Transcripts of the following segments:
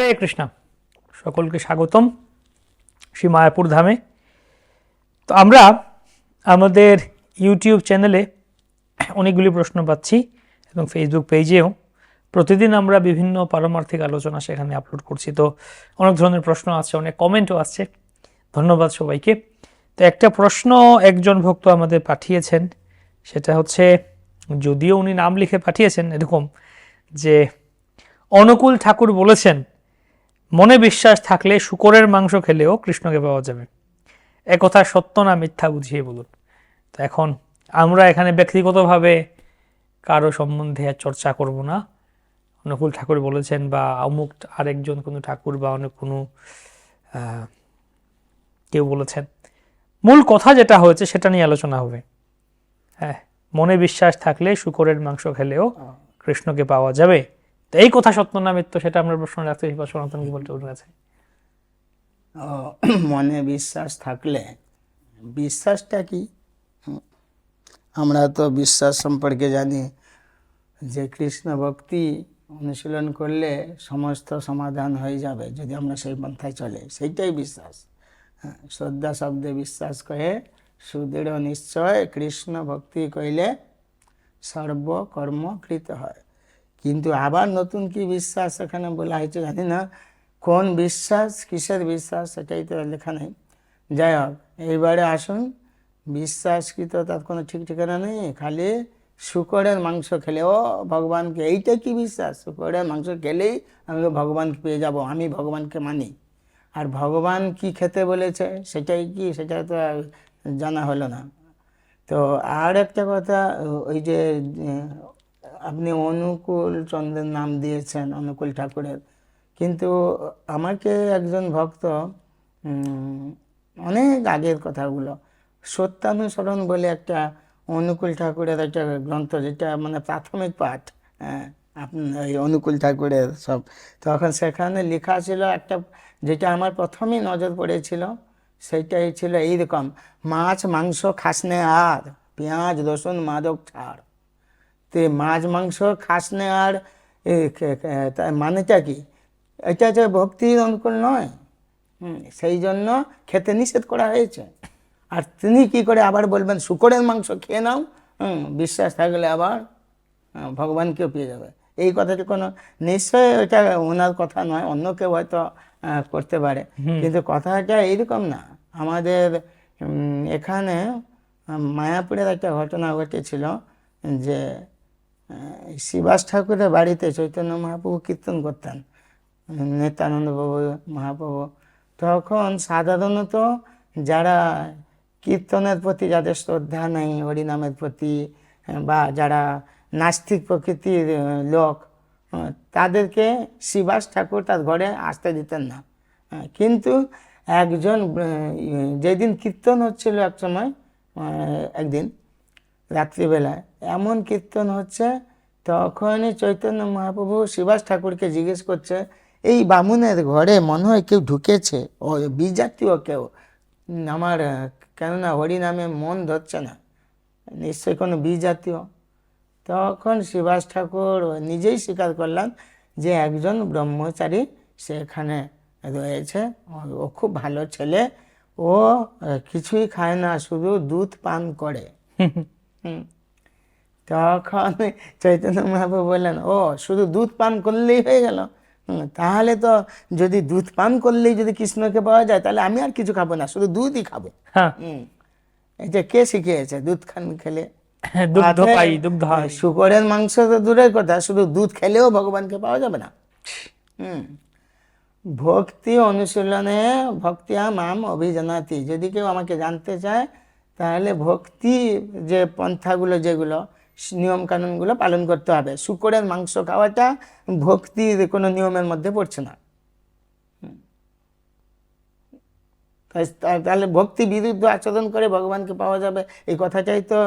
হরে কৃষ্ণ। সকলকে স্বাগতম শ্রী মায়াপুর ধামে। তো আমরা আমাদের ইউটিউব চ্যানেলে অনেকগুলি প্রশ্ন পাচ্ছি এবং ফেসবুক পেজেও প্রতিদিন আমরা বিভিন্ন পারমার্থিক আলোচনা সেখানে আপলোড করছি। তো অনেক ধরনের প্রশ্ন আছে, অনেক কমেন্টও আছে। ধন্যবাদ সবাইকে। তো একটা প্রশ্ন একজন ভক্ত আমাদের পাঠিয়েছেন, সেটা হচ্ছে, যদিও উনি নাম লিখে পাঠিয়েছেন, এরকম যে, অনুকূল ঠাকুর বলেছেন মনে বিশ্বাস থাকলে শুকরের মাংস খেলেও কৃষ্ণকে পাওয়া যাবে। একথা সত্য না মিথ্যা বুঝিয়ে বলুন। তো এখন আমরা এখানে ব্যক্তিগতভাবে কারও সম্বন্ধে আর চর্চা করব না। অনুকূল ঠাকুর বলেছেন বা অমুক আরেকজন কোনো ঠাকুর বা অনেক কোনো কেউ বলেছেন। মূল কথা যেটা হয়েছে সেটা নিয়ে আলোচনা হবে। হ্যাঁ মনে বিশ্বাস থাকলে শুকরের মাংস খেলেও কৃষ্ণকে পাওয়া যাবে। তো এই কথা সত্য না মিথ্য সেটা আমরা প্রশ্ন রাখতে বা সনাতন কি বলতে ও, মনে বিশ্বাস থাকলে বিশ্বাসটা কি? আমরা তো বিশ্বাস সম্পর্কে জানি যে কৃষ্ণ ভক্তি অনুশীলন করলে সমস্ত সমাধান হয়ে যাবে যদি আমরা সেই পন্থায় চলে। সেইটাই বিশ্বাস। হ্যাঁ, শ্রদ্ধা শব্দে বিশ্বাস করে সুদৃঢ় নিশ্চয় কৃষ্ণ ভক্তি কইলে সর্বকর্ম কৃত হয়। কিন্তু আবার নতুন কি বিশ্বাস এখানে বলা হয়েছে জানি না। কোন বিশ্বাস, কিসের বিশ্বাস সেটাই তো লেখা নেই। যাই হোক, এইবারে আসুন। বিশ্বাস কি তো তার কোনো ঠিক ঠিকানা নেই, খালি শুকরের মাংস খেলে। ও ভগবানকে, এইটা কি বিশ্বাস? শুকরের মাংস খেলেই আমি ভগবানকে পেয়ে যাব, আমি ভগবানকে মানি। আর ভগবান কি খেতে বলেছে সেটাই কি, সেটা তো জানা হলো না। তো আর একটা কথা, ওই যে আপনি অনুকূল চন্দ্রের নাম দিয়েছেন, অনুকূল ঠাকুরের। কিন্তু আমাকে একজন ভক্ত অনেক আগের কথাগুলো, সত্যানুসরণ বলে একটা অনুকূল ঠাকুরের একটা গ্রন্থ, যেটা মানে প্রাথমিক পাঠ হ্যাঁ এই অনুকূল ঠাকুরের সব। তখন সেখানে লেখা ছিল একটা, যেটা আমার প্রথমেই নজর পড়েছিল, সেইটাই ছিল এইরকম, মাছ, মাংস, খাসনে আর পেঁয়াজ, রসুন, মাদক, ছাড়। তে মাছ মাংস কে- কে- মানেটা কি? এটা যে ভক্তির অনুকূল নয়। হুম, সেই জন্য খেতে নিষেধ করা হয়েছে। আর তিনি কি করে আবার বলবেন শুকরের মাংস খেয়ে নাও? হুম, বিশ্বাস থাকলে আবার ভগবানকেও পেয়ে যাবে। এই কথাটি কোনো নিশ্চয় এটা ওনার কথা নয় অন্য কেউ হয়তো করতে পারে। কিন্তু কথাটা এইরকম না। আমাদের এখানে মায়াপুরের একটা ঘটনা ঘটেছিল যে শিবাস ঠাকুরের বাড়িতে চৈতন্য মহাপ্রভু কীর্তন করতেন। নিত্যানন্দ বাবু মহাপ্রভু। তখন সাধারণত যারা কীর্তনের প্রতি যাদের শ্রদ্ধা নেই, হরিনামের প্রতি, বা যারা নাস্তিক প্রকৃতির লোক তাদেরকে শিবাস ঠাকুর তার ঘরে আসতে দিতেন না। কিন্তু একজন যেদিন কীর্তন হচ্ছিল এক সময় একদিন রাত্রিবেলায়। এমন কীর্তন হচ্ছে, তখনই চৈতন্য মহাপ্রভু শিবাস ঠাকুরকে জিজ্ঞেস করছে, এই বামুনের ঘরে মনে হয় কেউ ঢুকেছে? ও বিজাতীয় কেউ? আমার, কেননা হরিনামে মন ধরছে না। নিশ্চয়ই কোনো বিজাতীয়? তখন শিবাস ঠাকুর নিজেই স্বীকার করলাম যে একজন ব্রহ্মচারী সেখানে রয়েছে। ও খুব ভালো ছেলে। ও কিছুই খায় না, শুধু দুধ পান করে। হুম। তখন চৈতন্য মহাপ্রভু বললেন ও শুধু দুধ পান করলেই হয়ে গেল। তাহলে তো যদি দুধ পান করলেই যদি কৃষ্ণকে পাওয়া যায় তাহলে আমি আর কিছু খাব না শুধু দুধই খাব। হ্যাঁ। এটা কে শিখিয়েছে দুধ খান খেলে? হ্যাঁ, শুকরের মাংস তো দূরের কথা শুধু দুধ খেলেও ভগবানকে পাওয়া যাবে না। হুম ভক্তি অনুশীলনে ভক্তিয়া মাম অভিজানাতি। যদি কেউ আমাকে জানতে চায় তাহলে ভক্তি যে পন্থাগুলো যেগুলো নিয়ম কানুনগুলো পালন করতে হবে। শুকরের মাংস খাওয়াটা ভক্তির কোনো নিয়মের মধ্যে পড়ছে না। তাহলে ভক্তি বিরুদ্ধ আচরণ করে ভগবানকে পাওয়া যাবে, এই কথাটাই তো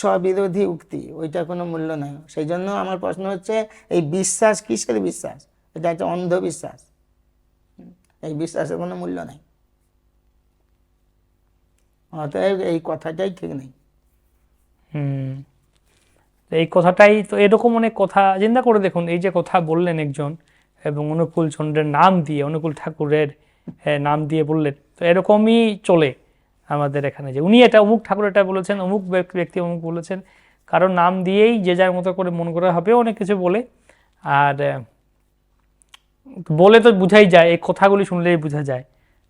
স্ববিরোধী উক্তি, ওইটা কোনো মূল্য নাই। সেই জন্য আমার প্রশ্ন হচ্ছে, এই বিশ্বাস, কিসের বিশ্বাস? এটা একটা অন্ধবিশ্বাস। এই বিশ্বাসের কোনো মূল্য নাই। অতএব এই কথাটাই ঠিক নেই। হুম। এই কথাটাই তো এরকম অনেক কথা চিন্তা করে দেখুন এই যে কথা বললেন একজন এবং অনুকূল চন্দ্রের নাম দিয়ে অনুকূল ঠাকুরের আহ, নাম দিয়ে বললেন তো এরকমই চলে আমাদের এখানে যে উনি এটা অমুক ঠাকুর এটা বলেছেন অমুক ব্যক্তি অমুক বলেছেন কারণ নাম দিয়েই যে যার মতো করে মন করা হবে অনেক কিছু বলে আর বলে তো বোঝাই যায় এই কথাগুলি শুনলেই বোঝা যায়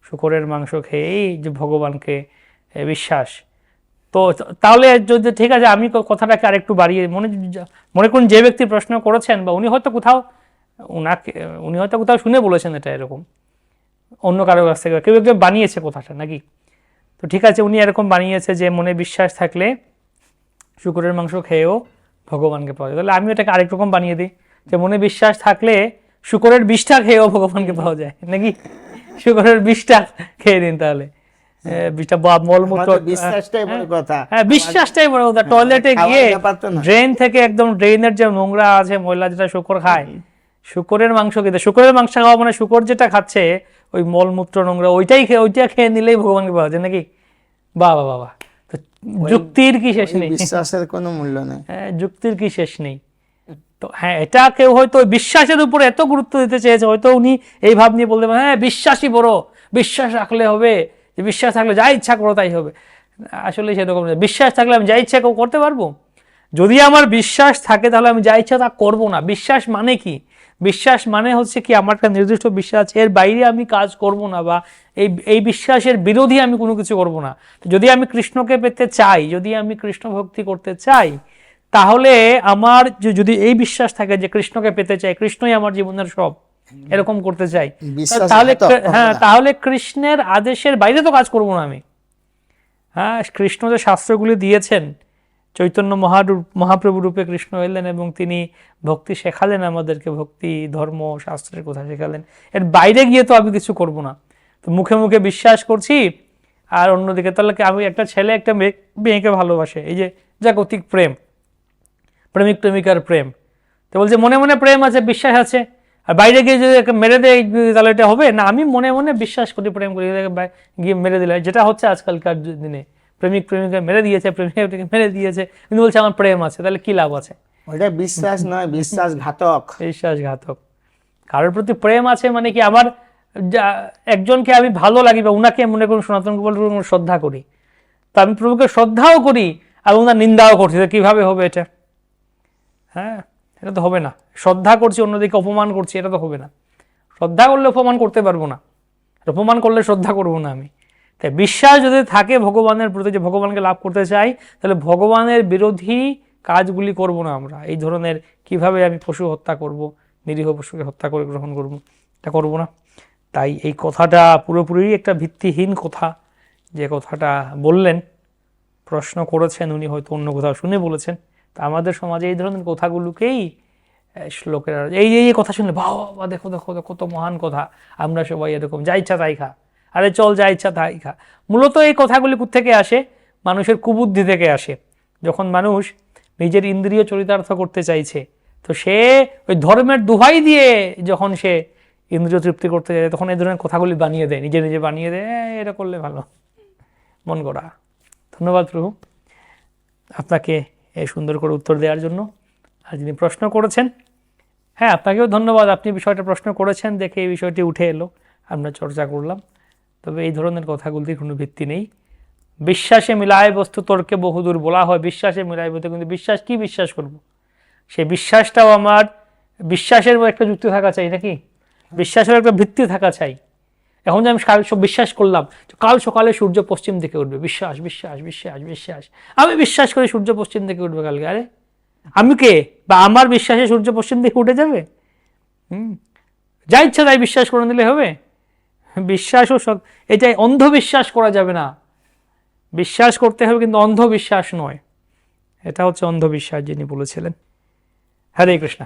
শুকরের মাংস খেয়েই যে ভগবানকে বিশ্বাস। তো তাহলে যদি ঠিক আছে, আমি কথাটাকে আরেকটু বাড়িয়ে মনে মনে করুন যে ব্যক্তি প্রশ্ন করেছেন বা উনি হয়তো কোথাও, উনাকে, উনি হয়তো কোথাও শুনে বলেছেন এটা এরকম। অন্য কারও কাছ থেকে, কেউ কেউ বানিয়েছে কথাটা নাকি? তো ঠিক আছে, উনি এরকম বানিয়েছে যে মনে বিশ্বাস থাকলে শুকুরের মাংস খেয়েও ভগবানকে পাওয়া যায়। তাহলে আমি এটাকে আরেক রকম বানিয়ে দিই, যে মনে বিশ্বাস থাকলে শুকরের বিষটা খেয়েও ভগবানকে পাওয়া যায়। নাকি? শুকরের বিষটা খেয়ে দিন তাহলে। বা মলমূত্র বিশ্বাসটাই বড় কথা। হ্যাঁ বিশ্বাসটাই বড় কথা। টয়লেটে গিয়ে। ড্রেন থেকে একদম ড্রেনের যে নোংরা আছে ময়লা যেটা শুকর খায় শুকরের মাংস খেতে শুকরের মাংস খাওয়া মানে শুকর যেটা খাচ্ছে ওই মলমূত্র নোংরা ওইটাই খেয়ে ওইটা খেয়ে নিলেই ভগবানকে পাওয়া যায় নাকি? বাবা বাবা। তো যুক্তির কি শেষ নেই? বিশ্বাসের কোনো মূল্য নেই। হ্যাঁ, যুক্তির কি শেষ নেই? তো হ্যাঁ এটা কেউ হয়তো বিশ্বাসের উপরে এত গুরুত্ব দিতে চেয়েছে হয়তো উনি এই ভাব নিয়ে বলতে পারেন হ্যাঁ বিশ্বাসই বড় বিশ্বাস রাখলে হবে। যে বিশ্বাস থাকলে যা ইচ্ছা করো তাই হবে। আসলে সেরকম না। বিশ্বাস থাকলে আমি যা ইচ্ছা করতে পারব। যদি আমার বিশ্বাস থাকে তাহলে আমি যা ইচ্ছা তা করব না। বিশ্বাস মানে কি? বিশ্বাস মানে হচ্ছে কি, আমার একটা নির্দিষ্ট বিশ্বাস, এর বাইরে আমি কাজ করব না বা এই এই বিশ্বাসের বিরোধী আমি কোনো কিছু করব না। যদি আমি কৃষ্ণকে পেতে চাই, যদি আমি কৃষ্ণ ভক্তি করতে চাই, তাহলে আমার যদি এই বিশ্বাস থাকে যে কৃষ্ণকে পেতে চাই, কৃষ্ণই আমার জীবনের সব। এরকম করতে চাই। তাহলে হ্যাঁ তাহলে কৃষ্ণের আদেশের বাইরে তো কাজ করব না আমি। হ্যাঁ কৃষ্ণ যে শাস্ত্রগুলি দিয়েছেন চৈতন্য মহারূপ মহাপ্রভু রূপে কৃষ্ণ এলেন এবং তিনি ভক্তি শেখালেন আমাদেরকে ভক্তি ধর্ম শাস্ত্রের কথা শেখালেন। এর বাইরে গিয়ে তো আমি কিছু করব না। তো মুখে মুখে বিশ্বাস করছি আর অন্যদিকে তাহলে কি আমি একটা ছেলে একটা মেয়ে মেয়েকে ভালোবাসে? এই যে যা জাগতিক প্রেম প্রেমিক প্রেমিকার প্রেম। তো বলছে মনে মনে প্রেম আছে বিশ্বাস আছে। আর বাইরে গিয়ে যদি মেরে দেয় তাহলে এটা হবে? না আমি মনে মনে বিশ্বাস করি প্রেম করি গিয়ে মেরে দিলে। যেটা হচ্ছে আজকালকার দিনে প্রেমিক প্রেমিকা মেরে দিয়েছে প্রেমিকাকে মেরে দিয়েছে কিন্তু বলছে আমার প্রেম আছে তাহলে কি লাভ আছে? ওইটা বিশ্বাস নয় বিশ্বাসঘাতক। বিশ্বাসঘাতক। কারোর প্রতি প্রেম আছে মানে কি আমার একজনকে আমি ভালো লাগি বা উনাকে মনে করুন সনাতন গোপাল শ্রদ্ধা করি। তো আমি প্রভুকে শ্রদ্ধাও করি আর ওনার নিন্দাও করছি কীভাবে হবে এটা? হ্যাঁ? এটা তো হবে না। শ্রদ্ধা করছি, অন্যদিকে অপমান করছি, এটা তো হবে না। শ্রদ্ধা করলে অপমান করতে পারব না। অপমান করলে শ্রদ্ধা করব না আমি। তাই বিশ্বাস যদি থাকে ভগবানের প্রতি যে ভগবানকে লাভ করতে চাই, তাহলে ভগবানের বিরোধী কাজগুলি করব না আমরা। এই ধরনের কীভাবে আমি পশু হত্যা করব, নিরীহ পশুকে হত্যা করে গ্রহণ করব, এটা করব না। তাই এই কথাটা পুরোপুরি একটা ভিত্তিহীন কথা। যে কথাটা বললেন, প্রশ্ন করেছেন, উনি হয়তো অন্য কোথাও শুনে বলেছেন। তা আমাদের সমাজে এই ধরনের কথাগুলোকেই শ্লোকের এই এই কথা শুনলে বাবা দেখো দেখো কত মহান কথা, আমরা সবাই এরকম, যা ইচ্ছা তাই খা। আরে চল, যা ইচ্ছা তাই খা। মূলত এই কথাগুলি থেকে আসে? মানুষের কুবুদ্ধি থেকে আসে। যখন মানুষ নিজের ইন্দ্রিয় চরিতার্থ করতে চাইছে, তো সে ওই ধর্মের দুহাই দিয়ে যখন সে ইন্দ্রিয় তৃপ্তি করতে যায় তখন এই ধরনের কথাগুলি বানিয়ে দেয়, নিজে নিজে বানিয়ে দেয় এটা করলে ভালো। মন করা ধন্যবাদ প্রভু। আপনাকে সুন্দর করে উত্তর দেওয়ার জন্য। আর যিনি প্রশ্ন করেছেন হ্যাঁ আপনাকেও ধন্যবাদ, আপনি বিষয়টা প্রশ্ন করেছেন, দেখে এই বিষয়টি উঠে এলো। আমরা চর্চা করলাম। তবে এই ধরনের কথাগুলির কোনো ভিত্তি নেই। বিশ্বাসে মিলায় বস্তু তর্কে বহুদূর বলা হয়। বিশ্বাসে মিলায় বস্তু কিন্তু বিশ্বাস কি বিশ্বাস করব। সেই বিশ্বাসটাও আমার বিশ্বাসের একটা যুক্তি থাকা চাই নাকি? বিশ্বাসের একটা ভিত্তি থাকা চাই। এখন যে আমি কাল বিশ্বাস করলাম কাল সকালে সূর্য পশ্চিম দিকে উঠবে। বিশ্বাস বিশ্বাস বিশ্বাস বিশ্বাস। আমি বিশ্বাস করি সূর্য পশ্চিম দিকে উঠবে কালকে। আরে, আমি কে? বা আমার বিশ্বাসে সূর্য পশ্চিম দিকে উঠে যাবে? হুম। যা ইচ্ছা তাই বিশ্বাস করে নিলে হবে। বিশ্বাসও সব এটাই অন্ধবিশ্বাস করা যাবে না। বিশ্বাস করতে হবে কিন্তু অন্ধবিশ্বাস নয়। এটা হচ্ছে অন্ধবিশ্বাস যিনি বলেছিলেন। হরে কৃষ্ণ।